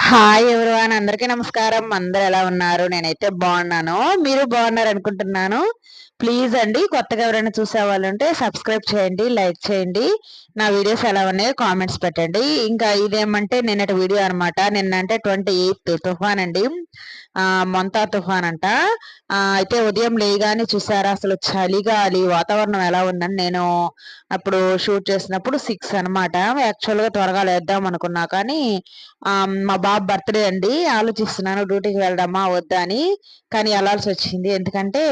Hi everyone అందరికీ నమస్కారం. అందరు ఎలా ఉన్నారు? నేనైతే బాగున్నాను. మీరు బాగున్నారు అనుకుంటున్నాను. ప్లీజ్ అండి కొత్తగా ఎవరైనా చూసే వాళ్ళు ఉంటే సబ్స్క్రైబ్ చేయండి లైక్ చేయండి. నా వీడియోస్ ఎలా ఉన్నాయో కామెంట్స్ పెట్టండి. ఇంకా ఇదేమంటే నిన్నటి వీడియో అనమాట నిన్నంటే ట్వంటీ ఎయిత్ తుఫాన్ అండి. మొంతా తుఫాన్ అంట. అయితే ఉదయం లేగానే చూసారా అసలు చలిగాలి వాతావరణం ఎలా ఉందని నేను అప్పుడు షూట్ చేసినప్పుడు సిక్స్ అనమాట యాక్చువల్గా త్వరగా లేద్దాం అనుకున్నా కానీ మా బాబు బర్త్డే అండి. ఆలోచిస్తున్నాను డ్యూటీకి వెళ్దామా వద్దా అని. కానీ వెళ్ళాల్సి వచ్చింది. ఎందుకంటే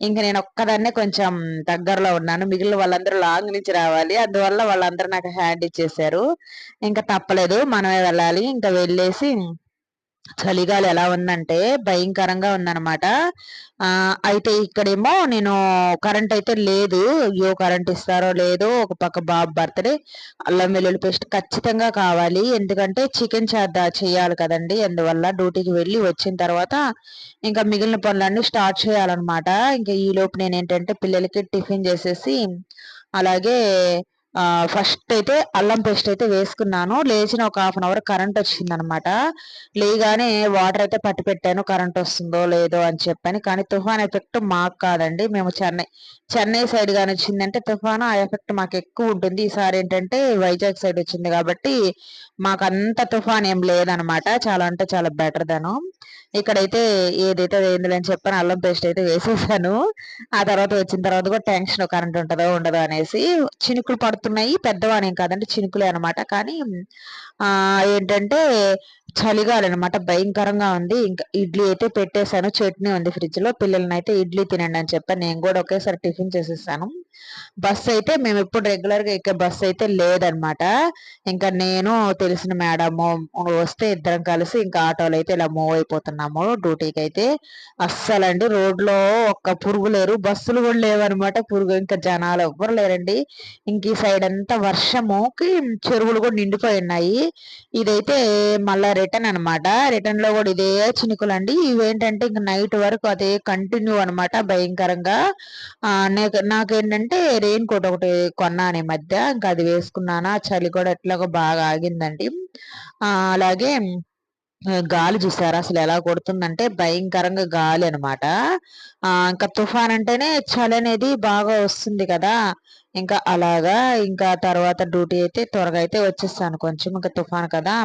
ఇంక నేను ఒక్కదాన్నే కొంచెం దగ్గరలో ఉన్నాను. మిగిలిన వాళ్ళందరూ లాంగ్ నుంచి రావాలి. అందువల్ల వాళ్ళందరూ నాకు హ్యాండ్ ఇచ్చేసారు. ఇంకా తప్పలేదు మనమే వెళ్ళాలి. ఇంకా వెళ్ళేసి చలిగాలి ఎలా ఉందంటే భయంకరంగా ఉందన్నమాట. అయితే ఇక్కడేమో నేను కరెంట్ అయితే లేదు. అయ్యో కరెంట్ ఇస్తారో లేదో ఒక పక్క బాబు బర్త్డే అల్లం వెల్లుల్లి పేస్ట్ ఖచ్చితంగా కావాలి. ఎందుకంటే చికెన్ చేద్దా చేయాలి కదండి. అందువల్ల డ్యూటీకి వెళ్ళి వచ్చిన తర్వాత ఇంకా మిగిలిన పనులన్నీ స్టార్ట్ చేయాలన్నమాట. ఇంకా ఈ లోపు నేను ఏంటంటే పిల్లలకి టిఫిన్ చేసేసి అలాగే ఫస్ట్ అయితే అల్లం పేస్ట్ అయితే వేసుకున్నాను. లేచిన ఒక హాఫ్ అన్ అవర్ కరెంట్ వచ్చింది అనమాట లేగానే వాటర్ అయితే పట్టి పెట్టాను. కరెంట్ వస్తుందో లేదో అని చెప్పాను. కానీ తుఫాన్ ఎఫెక్ట్ మాకు కాదండి. మేము చెన్నై చెన్నై సైడ్ కానీ వచ్చిందంటే తుఫాను ఆ ఎఫెక్ట్ మాకు ఎక్కువ ఉంటుంది. ఈసారి ఏంటంటే వైజాగ్ సైడ్ వచ్చింది కాబట్టి మాకు అంత తుఫాన్ ఏం లేదనమాట. చాలా అంటే చాలా బెటర్ దను. ఇక్కడైతే ఏదైతే ఏందని చెప్పని చెప్పాను అల్లం పేస్ట్ అయితే వేసేసాను. ఆ తర్వాత వచ్చిన తర్వాత కూడా టెన్షన్ కరెంట్ ఉంటుందో ఉండదో అనేసి చినుకులు పడుతున్నాయి. పెద్దవానేం కాదంటే చినుకులే అనమాట కానీ ఆ ఏంటంటే చలిగాలన్నమాట భయంకరంగా ఉంది. ఇంకా ఇడ్లీ అయితే పెట్టేశాను. చట్నీ ఉంది ఫ్రిడ్జ్లో పిల్లల్ని అయితే ఇడ్లీ తినండి అని చెప్పాను నేను కూడా ఒకేసారి టిఫిన్ చేసేసాను. బస్ అయితే మేము ఎప్పుడు రెగ్యులర్గా ఎక్కే బస్ అయితే లేదనమాట. ఇంకా నేను తెలిసిన మేడము వస్తే ఇద్దరం కలిసి ఇంకా ఆటోలు అయితే ఇలా మూవ్ అయిపోతున్నాము. డ్యూటీకి అయితే అస్సలండి రోడ్లో ఒక్క పురుగు లేరు. బస్సులు కూడా లేవన్నమాట పురుగు ఇంకా జనాలు ఎవ్వరు లేరండి. ఇంక ఈ సైడ్ అంతా వర్షముకి చెరువులు కూడా నిండిపోయి ఉన్నాయి. ఇదైతే మళ్ళా రిటర్న్ అనమాట రిటర్న్లో కూడా ఇదే చినుకులు అండి ఇవేంటంటే ఇంక నైట్ వరకు అదే కంటిన్యూ అనమాట భయంకరంగా. నాకేంటంటే రెయిన్ కోట్ ఒకటి కొన్నాను ఈ మధ్య. ఇంకా అది వేసుకున్నానా. చలి కూడా ఎట్లాగో బాగా ఆగిందండి. అలాగే గాలి చూసారా? అసలు ఎలా కొడుతుందంటే భయంకరంగా గాలి అనమాట ఇంకా తుఫాన్ అంటేనే చలి అనేది బాగా వస్తుంది కదా. ఇంకా అలాగా ఇంకా తర్వాత డ్యూటీ అయితే త్వరగా అయితే వచ్చేస్తాను కొంచెం. ఇంకా తుఫాన్ కదా.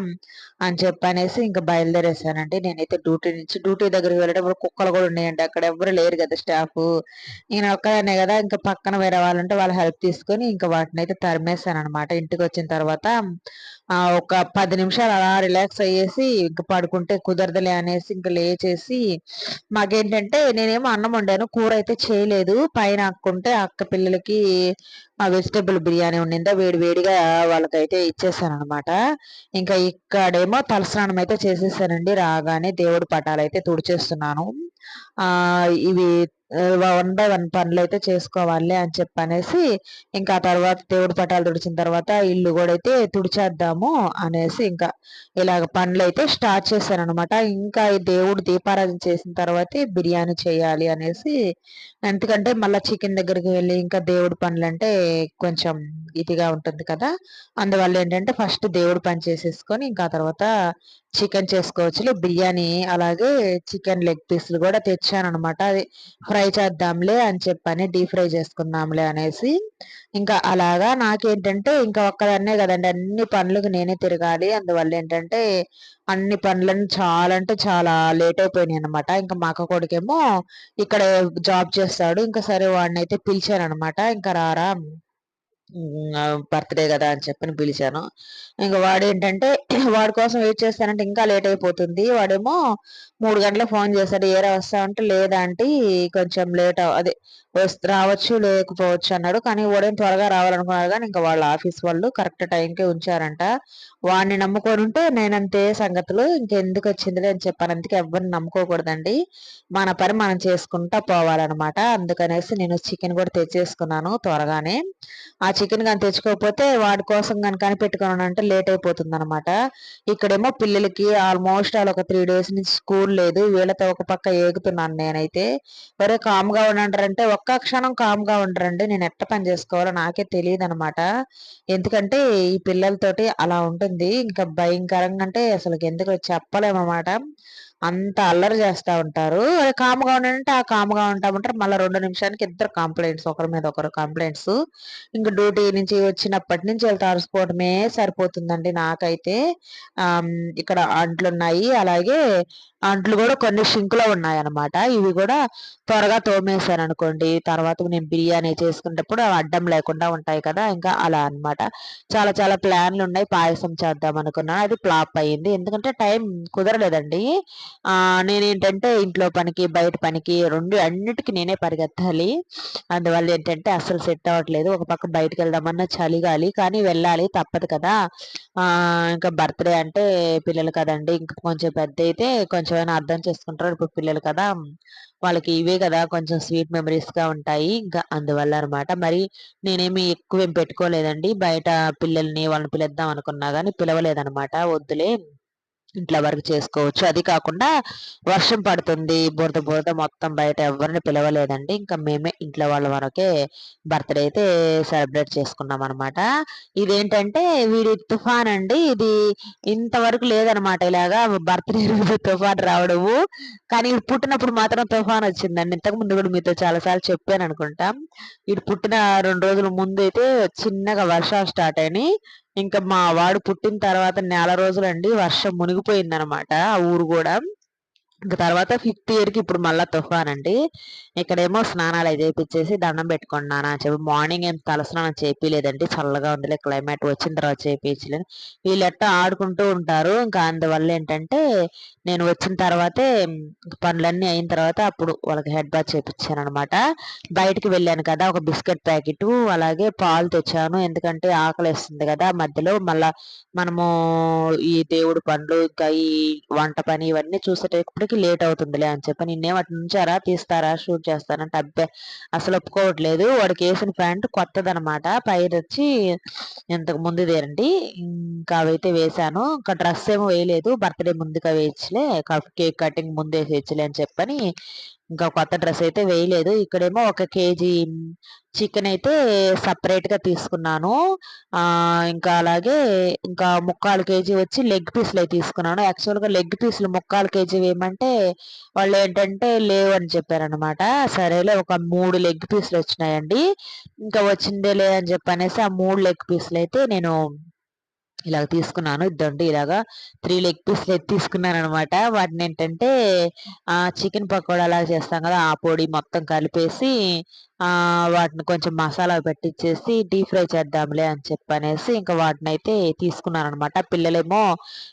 అని చెప్పనేసి ఇంకా బయలుదేరేసానండి. నేనైతే డ్యూటీ నుంచి డ్యూటీ దగ్గరికి వెళ్ళేటప్పుడు కుక్కలు కూడా ఉన్నాయండి. అక్కడ ఎవరు లేరు కదా స్టాఫ్. నేను ఒక్కదానే కదా ఇంకా పక్కన వేరే వాళ్ళు ఉంటే వాళ్ళ హెల్ప్ తీసుకొని ఇంకా వాటిని అయితే తరిమేశాను అనమాట ఇంటికి వచ్చిన తర్వాత ఒక పది నిమిషాలు అలా రిలాక్స్ అయ్యేసి ఇంకా పడుకుంటే కుదరదులే అనేసి ఇంకా లేచేసి మాకేంటంటే నేనేమో అన్నం వండాను కూర అయితే చేయలేదు. పైన అక్కుంటే అక్క పిల్లలకి ఆ వెజిటేబుల్ బిర్యానీ ఉండిందా? వేడి వేడిగా వాళ్ళకైతే ఇచ్చేసాను అనమాట ఇంకా ఇక్కడేమో తలస్నానం అయితే చేసేసానండి. రాగానే దేవుడి పటాలు అయితే తుడిచేస్తున్నాను. ఇవి వన్ బై వన్ పనులు అయితే చేసుకోవాలి అని చెప్పనేసి ఇంకా తర్వాత దేవుడి పటాలు తుడిచిన తర్వాత ఇల్లు కూడా అయితే తుడిచేద్దాము అనేసి ఇంకా ఇలాగ పనులు అయితే స్టార్ట్ చేశాను అనమాట ఇంకా ఈ దేవుడు దీపారాధన చేసిన తర్వాతే బిర్యానీ చేయాలి అనేసి ఎందుకంటే మళ్ళీ చికెన్ దగ్గరికి వెళ్ళి ఇంకా దేవుడి పనులు అంటే కొంచెం ఇదిగా ఉంటుంది కదా. అందువల్ల ఏంటంటే ఫస్ట్ దేవుడు పని చేసేసుకొని ఇంకా తర్వాత చికెన్ చేసుకోవచ్చు. బిర్యానీ అలాగే చికెన్ లెగ్ పీస్లు కూడా తెచ్చాను అనమాట అది ఫ్రై చేద్దాంలే అని చెప్పని డీప్ ఫ్రై చేసుకుందాంలే అనేసి ఇంకా అలాగా నాకేంటంటే ఇంకా ఒక్కదాన్నే కదండి. అన్ని పనులకు నేనే తిరగాలి. అందువల్ల ఏంటంటే అన్ని పనులను చాలా అంటే చాలా లేట్ అయిపోయినాయి అనమాట ఇంకా మా అక్క కొడుకేమో ఇక్కడ జాబ్ చేస్తాడు. ఇంకా సరే వాడిని అయితే పిలిచాను అనమాట ఇంకా రారా? బర్త్డే కదా అని చెప్పని పిలిచాను. ఇంకా వాడు ఏంటంటే వాడి కోసం వెయిట్ చేస్తానంటే ఇంకా లేట్ అయిపోతుంది. వాడేమో మూడు గంటలకు ఫోన్ చేశాడు ఏరా వస్తావంటే లేదా అంటే కొంచెం లేట్ అదే రావచ్చు లేకపోవచ్చు అన్నాడు. కానీ వాడేం త్వరగా రావాలనుకున్నారు. కానీ ఇంకా వాళ్ళ ఆఫీస్ వాళ్ళు కరెక్ట్ టైంకే ఉంచారంట. వాడిని నమ్ముకొని ఉంటే నేనంతే సంగతులు. ఇంకెందుకు వచ్చిందిలే అని చెప్పాను. అందుకే ఎవరిని నమ్ముకోకూడదండి. మన పని మనం చేసుకుంటా పోవాలన్నమాట. అందుకనేసి నేను చికెన్ కూడా తెచ్చేసుకున్నాను త్వరగానే. ఆ చికెన్ కానీ తెచ్చుకోకపోతే వాడి కోసం కానీ కనిపెట్టుకున్నాను అంటే లేట్ అయిపోతుంది అనమాట ఇక్కడేమో పిల్లలకి ఆల్మోస్ట్ వాళ్ళు ఒక త్రీ డేస్ నుంచి స్కూల్ లేదు. వీళ్ళతో ఒక పక్క ఏగుతున్నాను నేనైతే. వరే కామ్గా ఉండంటారంటే ఒక్క ఒక్క క్షణం కామ్గా ఉండరండి. నేను ఎట్ట పని చేసుకోవాలో నాకే తెలియదు అనమాట ఎందుకంటే ఈ పిల్లలతోటి అలా ఉంటుంది. ఇంకా భయంకరంగా అంటే అసలు ఎందుకు చెప్పలేమన్నమాట అంత అల్లరి చేస్తూ ఉంటారు. కామ్గా ఉండంటే ఆ కామ్గా ఉంటామంటారు మళ్ళీ రెండు నిమిషానికి ఇద్దరు కంప్లైంట్స్ ఒకరి మీద ఒకరు కంప్లైంట్స్ ఇంకా డ్యూటీ నుంచి వచ్చినప్పటి నుంచి వెళ్తా అరుసుకోవడమే సరిపోతుందండి నాకైతే. ఇక్కడ అంట్లు ఉన్నాయి. అలాగే అంట్లు కూడా కొన్ని షింకులో ఉన్నాయి అనమాట ఇవి కూడా త్వరగా తోమేశాను అనుకోండి తర్వాత నేను బిర్యానీ చేసుకునేటప్పుడు అడ్డం లేకుండా ఉంటాయి కదా ఇంకా అలా అనమాట చాలా చాలా ప్లాన్లు ఉన్నాయి. పాయసం చేద్దాం అనుకున్నాను అది ఫ్లాప్ అయ్యింది ఎందుకంటే టైం కుదరలేదండి. నేనేంటంటే ఇంట్లో పనికి బయట పనికి రెండు అన్నిటికీ నేనే పరిగెత్తాలి. అందువల్ల ఏంటంటే అస్సలు సెట్ అవ్వట్లేదు. ఒక పక్క బయటకు వెళ్దామన్నా చలిగాలి కానీ వెళ్ళాలి తప్పదు కదా. ఇంకా బర్త్డే అంటే పిల్లలు కదండి ఇంకా కొంచెం పెద్ద అయితే కొంచెం అర్థం చేసుకుంటారు. ఇప్పుడు పిల్లలు కదా వాళ్ళకి ఇవే కదా కొంచెం స్వీట్ మెమరీస్గా ఉంటాయి. ఇంకా అందువల్ల అనమాట మరి నేనేమి ఎక్కువ ఏం పెట్టుకోలేదండి. బయట పిల్లల్ని వాళ్ళని పిలుద్దాం అనుకున్నా కానీ పిలవలేదనమాట వద్దులే. ఇంట్లో వరకు చేసుకోవచ్చు. అది కాకుండా వర్షం పడుతుంది బురద బురద మొత్తం బయట ఎవరిని పిలవలేదండి. ఇంకా మేమే ఇంట్లో వాళ్ళ వరకే బర్త్డే అయితే సెలబ్రేట్ చేసుకున్నాం అనమాట ఇదేంటంటే వీడి తుఫాన్ అండి ఇది ఇంతవరకు లేదనమాట ఇలాగా బర్త్డే రోజు తుఫాన్ రావడము. కానీ పుట్టినప్పుడు మాత్రం తుఫాన్ వచ్చిందండి. ఇంతకు ముందు కూడా మీతో చాలాసార్లు చెప్పాను అనుకుంటాం. వీడు పుట్టిన రెండు రోజుల ముందు అయితే చిన్నగా వర్షాలు స్టార్ట్ అయినాయి. ఇంకా మా వాడు పుట్టిన తర్వాత నెల రోజులండి వర్షం మునిగిపోయిందనమాట ఆ ఊరు కూడా. ఇంకా తర్వాత ఫిఫ్త్ ఇయర్కి ఇప్పుడు మళ్ళా తుఫాన్ అండి ఇక్కడేమో స్నానాలు అయితే చేపించేసి దండం పెట్టుకున్నాను అని చెప్పి మార్నింగ్ ఏం తలస్నానం చేయలేదండి చల్లగా ఉందిలే క్లైమేట్ వచ్చిన తర్వాత చేపించలేదు వీళ్ళెట్ట ఆడుకుంటూ ఉంటారు. ఇంకా అందువల్ల ఏంటంటే నేను వచ్చిన తర్వాతే పనులన్నీ అయిన తర్వాత అప్పుడు వాళ్ళకి హెడ్ బాత్ చేపించాను అనమాట బయటికి వెళ్ళాను కదా ఒక బిస్కెట్ ప్యాకెట్ అలాగే పాలు తెచ్చాను. ఎందుకంటే ఆకలి వేస్తుంది కదా మధ్యలో మళ్ళా మనము ఈ దేవుడు పండ్లు ఇంకా ఈ వంట పని ఇవన్నీ చూసేటప్పుడు చూసేటప్పటికి లేట్ అవుతుందిలే అని చెప్పి నిన్నేం అటు నుంచారా తీస్తారా షూట్ చేస్తానంటే అబ్బే అసలు ఒప్పుకోవట్లేదు. వాడికి వేసిన ప్యాంట్ కొత్తదనమాట. పైరు వచ్చి ఇంతకు ముందుదేనండి ఇంకా అవైతే వేసాను ఇంకా డ్రెస్ ఏమో వేయలేదు. బర్త్డే ముందుగా వేయచ్చులే కేక్ కటింగ్ ముందే వేసేయచ్చులే అని చెప్పని ఇంకా కొత్త డ్రెస్ అయితే వేయలేదు. ఇక్కడేమో ఒక కేజీ చికెన్ అయితే సపరేట్గా తీసుకున్నాను. ఇంకా అలాగే ఇంకా ముక్కాలు కేజీ వచ్చి లెగ్ పీస్లు అయితే తీసుకున్నాను. యాక్చువల్గా లెగ్ పీస్లు ముక్కాలు కేజీ వేయమంటే వాళ్ళు ఏంటంటే లేవు అని చెప్పారనమాట సరేలే ఒక మూడు లెగ్ పీస్లు వచ్చినాయండి. ఇంకా వచ్చిందే లే అని చెప్పనేసి ఆ మూడు లెగ్ పీస్లు అయితే నేను ఇలాగ తీసుకున్నాను. ఇద్దరు ఇలాగా త్రీ లెగ్ పీస్లు తీసుకున్నాను అనమాట వాటిని ఏంటంటే చికెన్ పకోడా లాగా చేస్తాం కదా ఆ పొడి మొత్తం కలిపేసి వాటిని కొంచెం మసాలా పెట్టించేసి డీప్ ఫ్రై చేద్దాంలే అని చెప్పనేసి ఇంకా వాటిని అయితే తీసుకున్నాను అనమాట పిల్లలేమో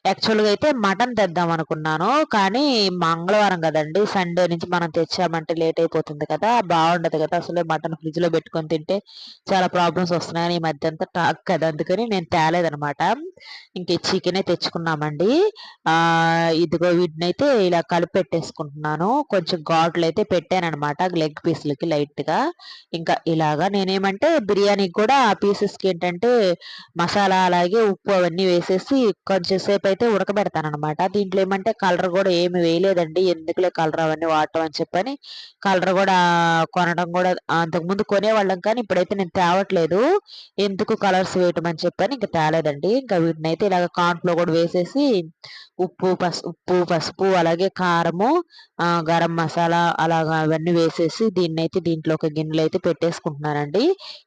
యాక్చువల్గా అయితే మటన్ తెద్దాం అనుకున్నాను కానీ మంగళవారం కదండి సండే నుంచి మనం తెచ్చామంటే లేట్ అయిపోతుంది కదా బాగుండదు కదా అసలు మటన్ ఫ్రిడ్జ్లో పెట్టుకొని తింటే చాలా ప్రాబ్లమ్స్ వస్తున్నాయని ఈ మధ్య అంతా టాక్ కదా అందుకని నేను తేలేదనమాట. ఇంకే చికెనే తెచ్చుకున్నామండి. ఆ ఇదిగో వీటిని అయితే ఇలా కలిపి పెట్టేసుకుంటున్నాను కొంచెం ఘాట్లు అయితే పెట్టాను అనమాట లెగ్ పీస్లకి లైట్గా ఇంకా ఇలాగా నేనేమంటే బిర్యానీకి కూడా ఆ పీసెస్కి ఏంటంటే మసాలా అలాగే ఉప్పు అవన్నీ వేసేసి కొంచెం సేపు అయితే ఉడకబెడతాను అనమాట దీంట్లో ఏమంటే కలర్ కూడా ఏమి వేయలేదండి. ఎందుకులే కలర్ అవన్నీ వాడటం అని చెప్పని కలర్ కూడా కొనడం కూడా అంతకుముందు కొనేవాళ్ళం కానీ ఇప్పుడైతే నేను తేవట్లేదు. ఎందుకు కలర్స్ వేయటం అని చెప్పని ఇంకా తేలేదండి. ఇంకా వీటిని అయితే ఇలాగ కాంట్లో కూడా వేసేసి ఉప్పు పసు ఉప్పు పసుపు అలాగే కారము గరం మసాలా అలాగా అవన్నీ వేసేసి దీన్ని అయితే దీంట్లో ఒక గిన్నెలు అయితే పెట్టేసుకుంటున్నానండి.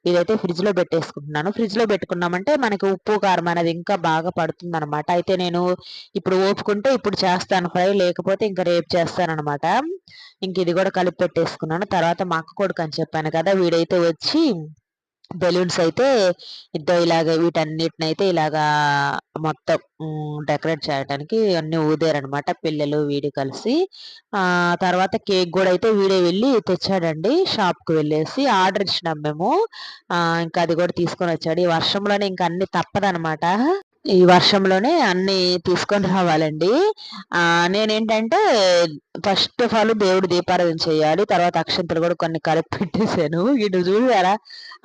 ఇదైతే ఫ్రిడ్జ్లో పెట్టేసుకుంటున్నాను. ఫ్రిడ్జ్లో పెట్టుకున్నామంటే మనకి ఉప్పు కారం అనేది ఇంకా బాగా పడుతుంది అనమాట అయితే నేను ఇప్పుడు ఓపుకుంటే ఇప్పుడు చేస్తాను ఫ్రై లేకపోతే ఇంకా రేపు చేస్తానమాట ఇంక ఇది కూడా కలిపి పెట్టేసుకున్నాను. తర్వాత మా అక్క కొడుకు అని చెప్పాను కదా వీడైతే వచ్చి బెలూన్స్ అయితే ఇద్దో ఇలాగ వీటన్నిటిని అయితే ఇలాగా మొత్తం డెకరేట్ చేయడానికి అన్ని ఊదారనమాట పిల్లలు వీడి కలిసి. ఆ తర్వాత కేక్ కూడా అయితే వీడే వెళ్ళి తెచ్చాడండి షాప్కు వెళ్ళేసి ఆర్డర్ ఇచ్చినాం మేము. ఆ ఇంకా అది కూడా తీసుకొని వచ్చాడు. ఈ వర్షంలోనే ఇంకా అన్ని తప్పదనమాట ఈ వర్షంలోనే అన్ని తీసుకొని రావాలండి. నేనేంటంటే ఫస్ట్ ఆఫ్ ఆల్ దేవుడు దీపారాధన చేయాలి. తర్వాత అక్షంతలు కూడా కొన్ని కలిపి పెట్టేశాను. ఇటు చూసారా?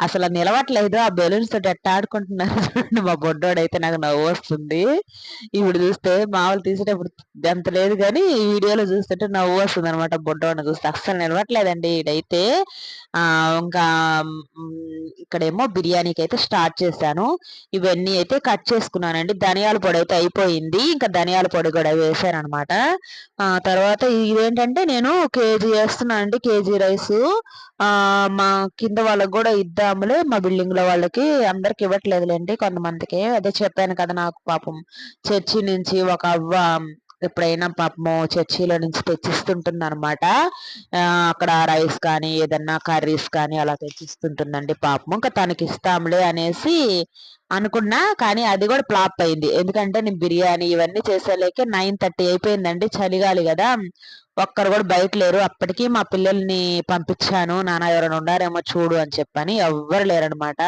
అసలు నిలవట్లేదు. ఆ బెలూన్స్ తోటి ఎట్ట ఆడుకుంటున్నారు చూడండి. మా బొడ్డోడు అయితే నాకు నవ్వు వస్తుంది. ఇప్పుడు చూస్తే మామూలు తీసేటప్పుడు ఎంత లేదు కానీ ఈ వీడియోలో చూస్తుంటే నవ్వు వస్తుంది అనమాట బొడ్డోడిని చూస్తే. అస్సలు నిలవట్లేదండి ఇడైతే ఇంకా ఇక్కడేమో బిర్యానీకి అయితే స్టార్ట్ చేశాను. ఇవన్నీ అయితే కట్ చేసుకున్నానండి. ధనియాల పొడి అయితే అయిపోయింది. ఇంకా ధనియాల పొడి కూడా వేసాను అనమాట తర్వాత ఇదేంటంటే నేను కేజీ వేస్తున్నాను అండి కేజీ రైస్. మా కింద వాళ్ళకి కూడా ఇద్దాములే. మా బిల్డింగ్లో వాళ్ళకి అందరికి ఇవ్వట్లేదులేండి కొంతమందికి. అదే చెప్పాను కదా నాకు పాపం చర్చి నుంచి ఒక అవ్వ ఎప్పుడైనా పాపము చర్చిలో నుంచి తెచ్చిస్తుంటుంది అనమాట అక్కడ రైస్ కానీ ఏదన్నా కర్రీస్ కానీ అలా తెచ్చిస్తుంటుందండి పాపము. ఇంకా తనకి ఇస్తాంలే అనేసి అనుకున్నా కానీ అది కూడా ఫ్లాప్ అయింది. ఎందుకంటే నేను బిర్యానీ ఇవన్నీ చేసేలేకే నైన్ థర్టీ అయిపోయిందండి చలిగాలి కదా. ఒక్కరు కూడా బయట లేరు. అప్పటికి మా పిల్లల్ని పంపించాను. నాన్న ఎవరైనా ఉన్నారేమో చూడు అని చెప్పని ఎవ్వరు లేరనమాట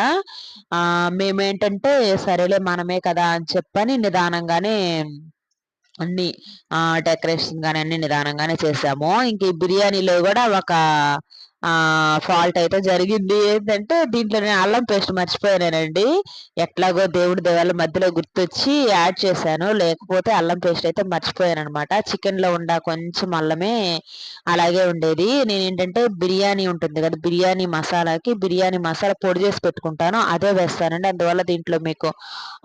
మేమేంటంటే సరేలే మనమే కదా అని చెప్పని నిదానంగానే అన్ని డెకరేషన్ కానీ అన్ని నిదానంగానే చేసాము. ఇంక ఈ బిర్యానీలో కూడా ఒక ఫాల్ట్ అయితే జరిగింది. ఏంటంటే దీంట్లో నేను అల్లం పేస్ట్ మర్చిపోయానండి. ఎట్లాగో దేవుడి దేవాల మధ్యలో గుర్తొచ్చి యాడ్ చేశాను. లేకపోతే అల్లం పేస్ట్ అయితే మర్చిపోయాను అనమాట చికెన్లో ఉండ కొంచెం అల్లమే అలాగే ఉండేది. నేను ఏంటంటే బిర్యానీ ఉంటుంది కదా బిర్యానీ మసాలాకి బిర్యానీ మసాలా పొడి చేసి పెట్టుకుంటాను. అదే వేస్తానండి. అందువల్ల దీంట్లో మీకు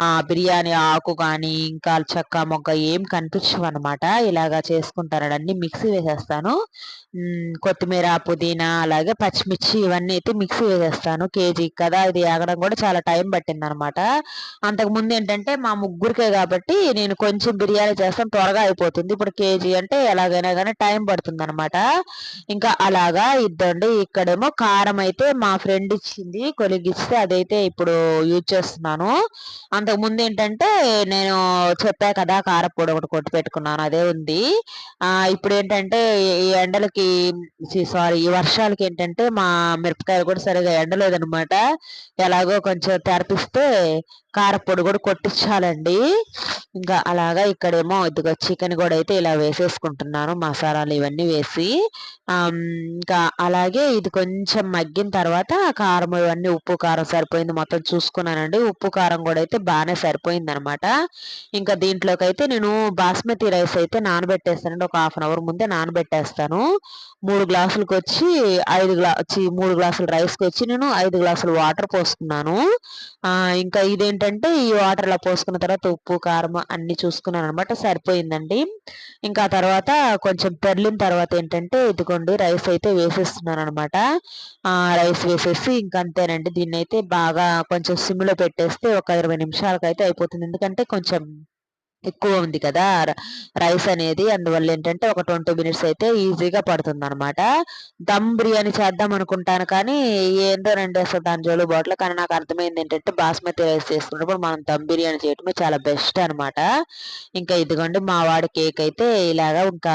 ఆ బిర్యానీ ఆకు కానీ ఇంకా చక్క మొగ్గ ఏం కనిపించవు అనమాట ఇలాగా చేసుకుంటానండి. అన్ని మిక్సీ వేసేస్తాను. కొత్తిమీర పుదీనా అలాగే పచ్చిమిర్చి ఇవన్నీ అయితే మిక్సీ వేసేస్తాను కేజీ కదా ఇది ఆగడం కూడా చాలా టైం పట్టింది అనమాట అంతకు ముందు ఏంటంటే మా ముగ్గురికే కాబట్టి నేను కొంచెం బిర్యానీ చేస్తాను త్వరగా అయిపోతుంది. ఇప్పుడు కేజీ అంటే ఎలాగైనా కానీ టైం పడుతుంది అనమాట ఇంకా అలాగా ఇద్దండి. ఇక్కడేమో కారం అయితే మా ఫ్రెండ్ ఇచ్చింది కొలిగిస్తే అదైతే ఇప్పుడు యూజ్ చేస్తున్నాను. అంతకుముందు ఏంటంటే నేను చెప్పా కదా కారపొడి ఒకటి కొట్టి పెట్టుకున్నాను అదే ఉంది. ఇప్పుడు ఏంటంటే ఈ ఎండలకి ఎండలకి సారీ ఈ వర్షాలకి ఏంటంటే మా మిరపకాయలు కూడా సరిగా ఎండలేదనమాట. ఎలాగో కొంచెం తెరపిస్తే కారపొడి కూడా కొట్టించాలండి. ఇంకా అలాగా ఇక్కడేమో ఇదిగో చికెన్ కూడా అయితే ఇలా వేసేసుకుంటున్నాను మసాలాలు ఇవన్నీ వేసి. ఇంకా అలాగే ఇది కొంచెం మగ్గిన తర్వాత కారం ఇవన్నీ ఉప్పు కారం సరిపోయింది మొత్తం చూసుకున్నానండి. ఉప్పు కారం కూడా అయితే బాగానే సరిపోయింది అనమాట ఇంకా దీంట్లోకి అయితే నేను బాస్మతి రైస్ అయితే నానబెట్టేస్తానండి. ఒక హాఫ్ అన్ అవర్ ముందే నానబెట్టేస్తాను. మూడు గ్లాసులకు వచ్చి ఐదు గ్లా మూడు గ్లాసులు రైస్కి వచ్చి నేను ఐదు గ్లాసులు వాటర్ పోసుకున్నాను. ఇంకా ఇదేంటంటే ఈ వాటర్ ఇలా పోసుకున్న తర్వాత ఉప్పు కారం అన్ని చూసుకున్నాను అనమాట సరిపోయిందండి. ఇంకా తర్వాత కొంచెం పెర్లిన తర్వాత ఏంటంటే ఇదిగోండి రైస్ అయితే వేసేస్తున్నాను అనమాట రైస్ వేసేసి ఇంకంతేనండి దీన్ని అయితే బాగా కొంచెం సిమ్లో పెట్టేస్తే ఒక ఇరవై నిమిషాలకైతే అయితే అయిపోతుంది. ఎందుకంటే కొంచెం ఎక్కువ ఉంది కదా. రైస్ అనేది అందువల్ల ఏంటంటే ఒక ట్వంటీ మినిట్స్ అయితే ఈజీగా పడుతుంది అనమాట దమ్ బిర్యానీ చేద్దాం అనుకుంటాను కానీ ఏందో రెండు వేస్తుంది దాని జోలు బాటిల్ కానీ నాకు అర్థమైంది ఏంటంటే బాస్మతి రైస్ చేసుకున్నప్పుడు మనం దమ్ బిర్యానీ చేయటమే చాలా బెస్ట్ అనమాట ఇంకా ఇదిగోండి మా వాడి కేక్ అయితే ఇలాగా ఇంకా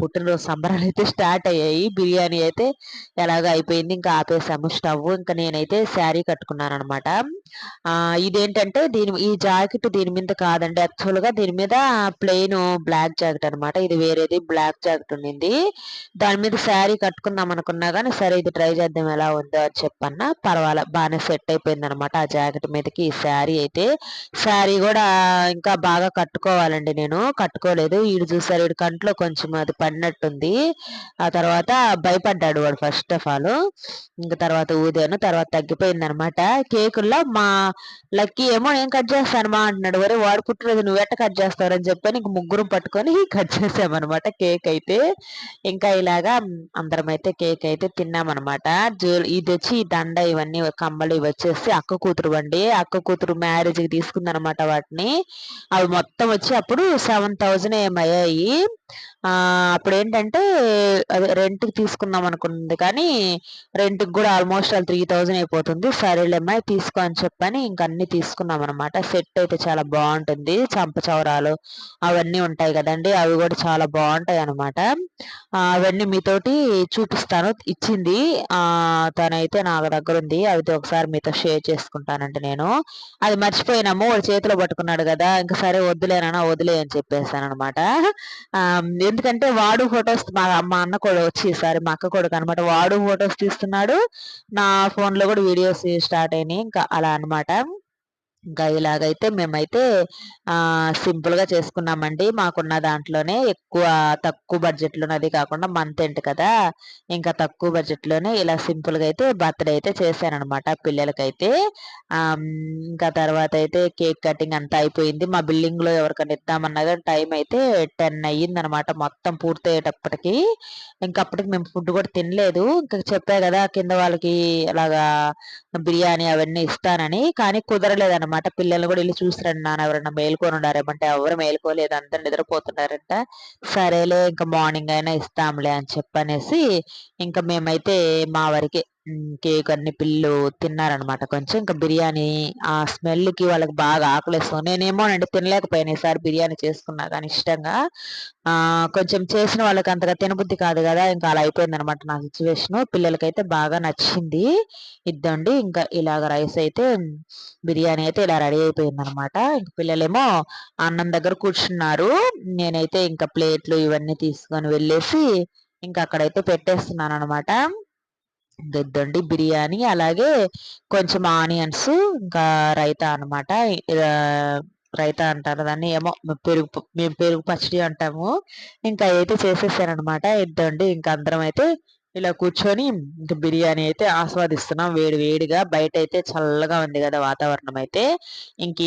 పుట్టినరోజు సంబరాలు అయితే స్టార్ట్ అయ్యాయి. బిర్యానీ అయితే ఎలాగ అయిపోయింది. ఇంకా ఆపేసాము స్టవ్. ఇంకా నేనైతే శారీ కట్టుకున్నాను అనమాట ఇదేంటంటే దీని ఈ జాకెట్ దీని మీద కాదండి. యాక్చువల్గా దీని మీద ప్లెయిన్ బ్లాక్ జాకెట్ అనమాట ఇది వేరేది బ్లాక్ జాకెట్ ఉండింది. దాని మీద శారీ కట్టుకుందాం అనుకున్నా కానీ సరే ఇది ట్రై చేద్దాం ఎలా ఉందో అని చెప్పన్నా. పర్వాలే బాగానే సెట్ అయిపోయింది అనమాట ఆ జాకెట్ మీదకి ఈ శారీ అయితే. శారీ కూడా ఇంకా బాగా కట్టుకోవాలండి నేను. కట్టుకోలేదు. వీడు చూసారు వీడి కంట్లో కొంచెం అది పడినట్టుంది. ఆ తర్వాత భయపడ్డాడు వాడు ఫస్ట్ ఆఫ్ ఆల్ ఇంకా తర్వాత ఊదాను తర్వాత తగ్గిపోయింది అనమాట కేకుల్లో మా లక్కీ ఏమో ఏం కట్ చేస్తాను మా అంటున్నాడు. వరే వాడు పుట్టినరోజు నువ్వు ఎట్ట కట్ చేస్తారని చెప్పని ఇంక ముగ్గురు పట్టుకొని కట్ చేసామన్నమాట. కేక్ అయితే ఇంకా ఇలాగా అందరం అయితే కేక్ అయితే తిన్నామన్నమాట. ఇది వచ్చి దండ ఇవన్నీ కమ్మలు ఇవి వచ్చేసి అక్క కూతురు అండి అక్క కూతురు మ్యారేజ్కి తీసుకుందనమాట వాటిని. అవి మొత్తం వచ్చి అప్పుడు సెవెన్ థౌజండ్ ఏమయ్యాయి. అప్పుడు ఏంటంటే అదే రెంట్కి తీసుకుందాం అనుకుంది. కానీ రెంట్కి కూడా ఆల్మోస్ట్ అది త్రీ థౌజండ్ అయిపోతుంది. సరేలేమ్మాయి తీసుకో అని చెప్పని ఇంక అన్ని తీసుకున్నాం అనమాట సెట్ అయితే చాలా బాగుంటుంది. చంపచౌరాలు అవన్నీ ఉంటాయి కదండి. అవి కూడా చాలా బాగుంటాయి అనమాట అవన్నీ మీతోటి చూపిస్తాను. ఇచ్చింది. తనైతే నా దగ్గర ఉంది. అయితే ఒకసారి మీతో షేర్ చేసుకుంటానంటే నేను. అది మర్చిపోయినాము. వాడు చేతిలో పట్టుకున్నాడు కదా. ఇంకా సరే వద్దులేనా వదిలే అని చెప్పేసాను అనమాట ఎందుకంటే వాడు ఫొటోస్ మా మా అన్న కూడా వచ్చి ఈసారి మా అక్క కొడుకు అనమాట వాడు ఫొటోస్ తీస్తున్నాడు. నా ఫోన్లో కూడా వీడియోస్ స్టార్ట్ అయినాయి ఇంకా అలా అనమాట ఇంకా ఇలాగైతే మేమైతే సింపుల్గా చేసుకున్నామండి. మాకున్న దాంట్లోనే ఎక్కువ తక్కువ బడ్జెట్లోనే అది కాకుండా మంత్ ఎంట్ కదా ఇంకా తక్కువ బడ్జెట్లోనే ఇలా సింపుల్గా అయితే బర్త్డే అయితే చేశానమాట పిల్లలకైతే. ఇంకా తర్వాత అయితే కేక్ కటింగ్ అంతా అయిపోయింది. మా బిల్డింగ్లో ఎవరికైనా ఇద్దామన్నా కానీ టైం అయితే టెన్ అయ్యింది అనమాట మొత్తం పూర్తయ్యేటప్పటికి. ఇంకా అప్పటికి మేము ఫుడ్ కూడా తినలేదు. ఇంకా చెప్పా కదా కింద వాళ్ళకి అలాగా బిర్యానీ అవన్నీ ఇస్తానని కానీ కుదరలేదన్నమాట పిల్లల్ని కూడా వెళ్ళి చూసిరండి నాన్న. ఎవరన్నా మేల్కొని ఉండారేమంటే ఎవరు మేల్కోలేదు. అందరు నిద్రపోతున్నారంట. సరేలే ఇంకా మార్నింగ్ అయినా ఇస్తాంలే అని చెప్పనేసి ఇంకా మేమైతే మా వరకే కేక్ అన్ని పిల్లలు తిన్నారనమాట కొంచెం. ఇంకా బిర్యానీ ఆ స్మెల్కి వాళ్ళకి బాగా ఆకలిస్తాం నేనేమోనండి తినలేకపోయాను ఈసారి బిర్యానీ చేసుకున్నా కానీ ఇష్టంగా. కొంచెం చేసిన వాళ్ళకి అంతగా తినబుద్ధి కాదు కదా ఇంకా అలా అయిపోయింది అనమాట నా సిచ్యువేషన్. పిల్లలకైతే బాగా నచ్చింది ఇద్దండి. ఇంకా ఇలాగ రైస్ అయితే బిర్యానీ అయితే ఇలా రెడీ అయిపోయింది అనమాట ఇంక పిల్లలేమో అన్నం దగ్గర కూర్చున్నారు. నేనైతే ఇంకా ప్లేట్లు ఇవన్నీ తీసుకొని వెళ్ళేసి ఇంకా అక్కడైతే పెట్టేస్తున్నాను అనమాట ఇద్దండి బిర్యానీ అలాగే కొంచెం ఆనియన్స్ ఇంకా రైతా అనమాట రైతా అంటారు దాన్ని. ఏమో పెరుగు మేము పెరుగు పచ్చడి అంటాము. ఇంకా అయితే చేసేసానమాట ఇద్దండి. ఇంకా అందరం అయితే ఇలా కూర్చొని ఇంకా బిర్యానీ అయితే ఆస్వాదిస్తున్నాం. వేడి వేడిగా బయట అయితే చల్లగా ఉంది కదా వాతావరణం అయితే. ఇంక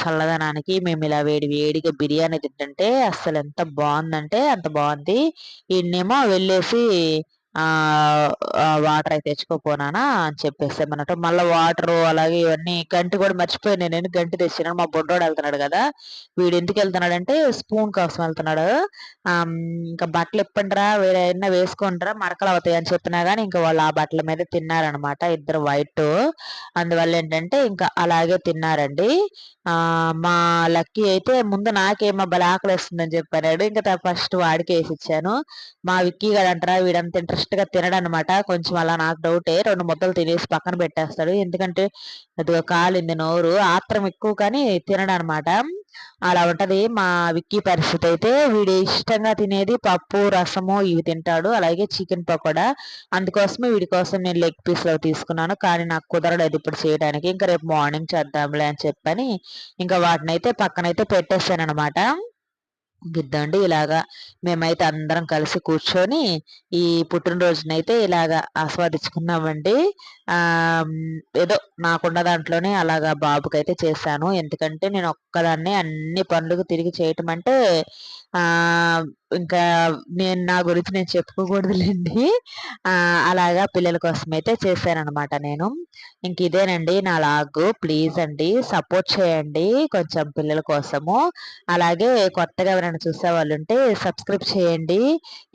చల్లదనానికి మేము ఇలా వేడి వేడిగా బిర్యానీ తింటుంటే అసలు ఎంత బాగుందంటే అంత బాగుంది. ఈయనేమో వెళ్ళేసి వాటర్ అయితే తెచ్చుకోపోనానా అని చెప్పేసి అన్నట్టు. మళ్ళీ వాటర్ అలాగే ఇవన్నీ గంటి కూడా మర్చిపోయాను నేను. గంటి తెచ్చినాను? మా బొడ్డోడు వెళ్తున్నాడు కదా. వీడు ఎందుకు వెళ్తున్నాడు అంటే స్పూన్ కోసం వెళ్తున్నాడు. ఇంకా బట్టలు ఇప్పండిరా వేరే అయినా వేసుకుంటారా మరకలు అవుతాయి అని చెప్పినా కానీ ఇంకా వాళ్ళు ఆ బట్టల మీద తిన్నారనమాట ఇద్దరు వైట్. అందువల్ల ఏంటంటే ఇంకా అలాగే తిన్నారండి. ఆ మా లక్కీ అయితే ముందు నాకేమో బలాకలు వస్తుందని చెప్పాడు. ఇంకా ఫస్ట్ వాడికి వేసి ఇచ్చాను. మా విక్కీ గారు అంటారా వీడంత ఇంట్రెస్ట్ గా తినడనమాట. కొంచెం అలా నాకు డౌటే. రెండు ముద్దలు తినేసి పక్కన పెట్టేస్తాడు. ఎందుకంటే అది కాలింది నోరు. ఆత్రం ఎక్కువ కానీ తినడనమాట. అలా ఉంటది. మా విక్కీ పరిస్థితి అయితే వీడు ఇష్టంగా తినేది పప్పు రసము ఇవి తింటాడు. అలాగే చికెన్ పకోడా. అందుకోసమే వీడి కోసం నేను లెగ్ పీస్లో తీసుకున్నాను. కానీ నాకు కుదరలేదు ఇప్పుడు చేయడానికి. ఇంకా రేపు మార్నింగ్ చేద్దాంలే అని చెప్పని ఇంకా వాటిని అయితే పక్కనైతే పెట్టేశాను అనమాట గిద్దండి. ఇలాగా మేమైతే అందరం కలిసి కూర్చొని ఈ పుట్టినరోజునైతే ఇలాగా ఆస్వాదించుకున్నామండి. ఏదో నాకున్న దాంట్లోనే అలాగా బాబుకైతే చేశాను. ఎందుకంటే నేను ఒక్కదాన్నే అన్ని పనులకు తిరిగి చేయటం అంటే ఇంకా నేను నా గురించి నేను చెప్పుకోకూడదులేండి. అలాగా పిల్లల కోసం అయితే చేశానమాట నేను. ఇంక ఇదేనండి నా లాగ్. ప్లీజ్ అండి సపోర్ట్ చేయండి కొంచెం పిల్లల కోసము. అలాగే కొత్తగా ఎవరైనా చూసే వాళ్ళు ఉంటే సబ్స్క్రైబ్ చేయండి.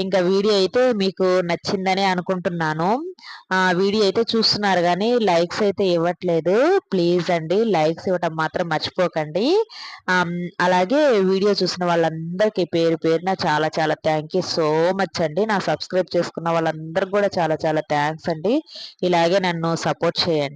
ఇంకా వీడియో అయితే మీకు నచ్చిందని అనుకుంటున్నాను. ఆ వీడియో అయితే చూస్తున్నారు కానీ లైక్స్ అయితే ఇవ్వట్లేదు. ప్లీజ్ అండి లైక్స్ ఇవ్వటం మాత్రం మర్చిపోకండి. అలాగే వీడియో చూసిన వాళ్ళందరికీ పేరు పేరున చాలా చాలా థ్యాంక్ యూ సో మచ్ అండి. నా సబ్స్క్రైబ్ చేసుకున్న వాళ్ళందరికీ కూడా చాలా చాలా థ్యాంక్స్ అండి. ఇలాగే నన్ను సపోర్ట్ చేయండి.